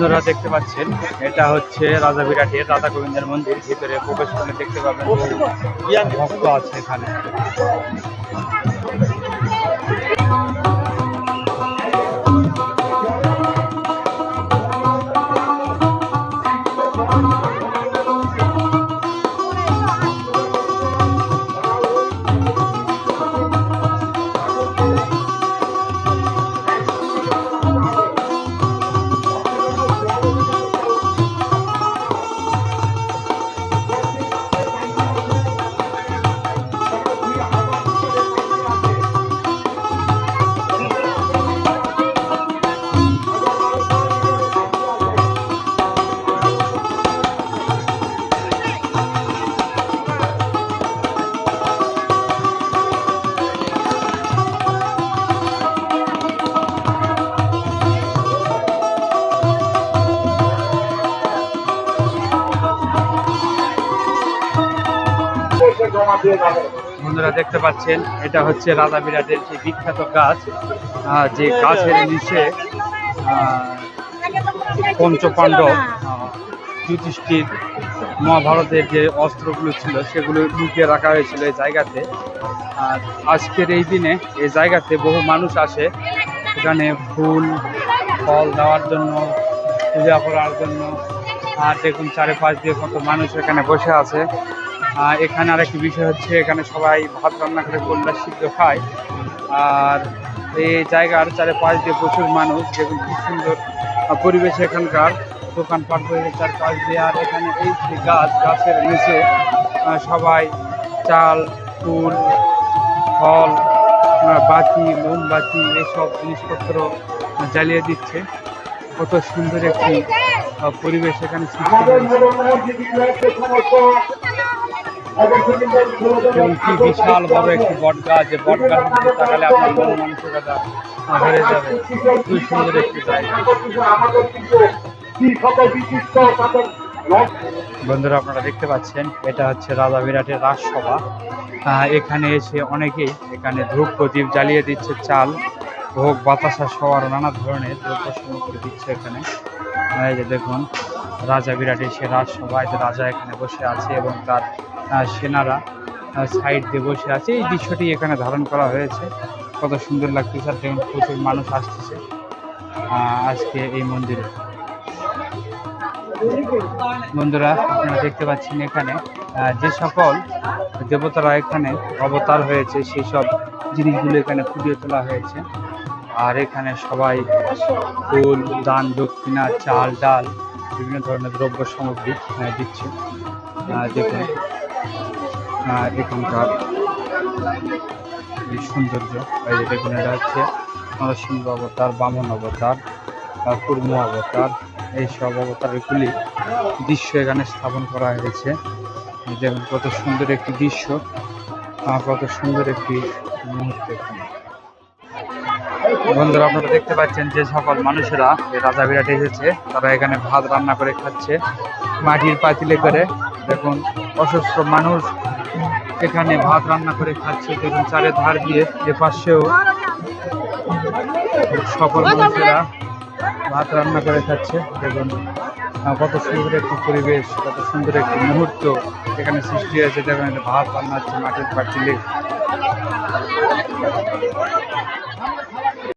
বন্ধুরা দেখতে পাচ্ছেন, এটা হচ্ছে রাজা বিরাটের রাধা গোবিন্দের মন্দির। ভিতরে প্রবেশ করে দেখতে পাবেন ভক্ত আছে এখানে। বন্ধুরা দেখতে পাচ্ছেন, এটা হচ্ছে রাধা বিরাটের যে বিখ্যাত গাছ যে গাছের নিচে পঞ্চপাণ্ডব যুধিষ্ঠির মহাভারতের যে অস্ত্রগুলো ছিল, সেগুলো লুকিয়ে রাখা হয়েছিল এই জায়গাতে। আর আজকের এই দিনে এই জায়গাতে বহু মানুষ আসে। এখানে ফুল, ফল দেওয়ার জন্য, পূজা করার জন্য। আর দেখুন, চারিপাশ দিয়ে কত মানুষ এখানে বসে আছে। আর এখানে আরেকটি বিষয় হচ্ছে, এখানে সবাই ভাত রান্না করে কন্যা সিদ্ধ খায়। আর এই জায়গার চারিপাশ দিয়ে প্রচুর মানুষ, দেখুন কি সুন্দর পরিবেশ এখানকার। দোকানপাট রয়েছে চারপাশ দিয়ে, আর এখানে এই যে গাছ, গাছের নিচে সবাই চাল, ফুল, ফল বাতি, মোমবাতি এসব জিনিসপত্র জ্বালিয়ে দিচ্ছে। কত সুন্দর একটি পরিবেশ এখানে সৃষ্টি বিশাল একটি বট গাছ বট তাকালে আপনার মন যাবে। সুন্দর একটি বন্ধুরা, আপনারা দেখতে পাচ্ছেন, এটা হচ্ছে রাজা বিরাটের রাজসভা। এখানে এসে অনেকেই এখানে ধূপ প্রদীপ জ্বালিয়ে দিচ্ছে, চাল, ভোগ, বাতাসা সবার নানা ধরনের দ্রব্য সামগ্রী দিচ্ছে এখানে। এই যে দেখুন, রাজা বিরাটের সে রাজসভায় রাজা এখানে বসে আছে এবং তার সেনারা সাইড দিয়ে বসে আছে। এই দৃশ্যটি এখানে ধারণ করা হয়েছে। কত সুন্দর লাগতেছে আর দেখুন, প্রচুর মানুষ আসতেছে আজকে এই মন্দিরে। বন্ধুরা, আপনারা দেখতে পাচ্ছেন এখানে যে সকল দেবতারা এখানে অবতার হয়েছে, সেই সব জিনিসগুলো এখানে ফুটিয়ে তোলা হয়েছে। আর এখানে সবাই ফুল, দান, দক্ষিণা, চাল, ডাল, বিভিন্ন ধরনের দ্রব্য সামগ্রী দিচ্ছে। দেখুন। এখানকার সৌন্দর্য, এই যে দেখুন, এটা নরসিংহ অবতার, বামন অবতার কুর্ম অবতার এইসব অবতারগুলি দৃশ্য এখানে স্থাপন করা হয়েছে। দেখুন, কত সুন্দর একটি দৃশ্য কত সুন্দর একটি মুহূর্ত এখানে। বন্ধুরা, আপনারা দেখতে পাচ্ছেন যে সকল মানুষেরা রাজা বিরাট এসেছে, তারা এখানে ভাত রান্না করে খাচ্ছে, মাটির পাতিলে করে দেখুন, অসুস্থ মানুষ এখানে ভাত রান্না করে খাচ্ছে। দেখুন, চারে ধার দিয়ে এ পাশেও সকল মানুষেরা ভাত রান্না করে খাচ্ছে। দেখুন কত সুন্দর একটি পরিবেশ, কত সুন্দর একটি মুহূর্ত এখানে সৃষ্টি হয়েছে। দেখুন ভাত রান্না হচ্ছে মাটির পাতিলে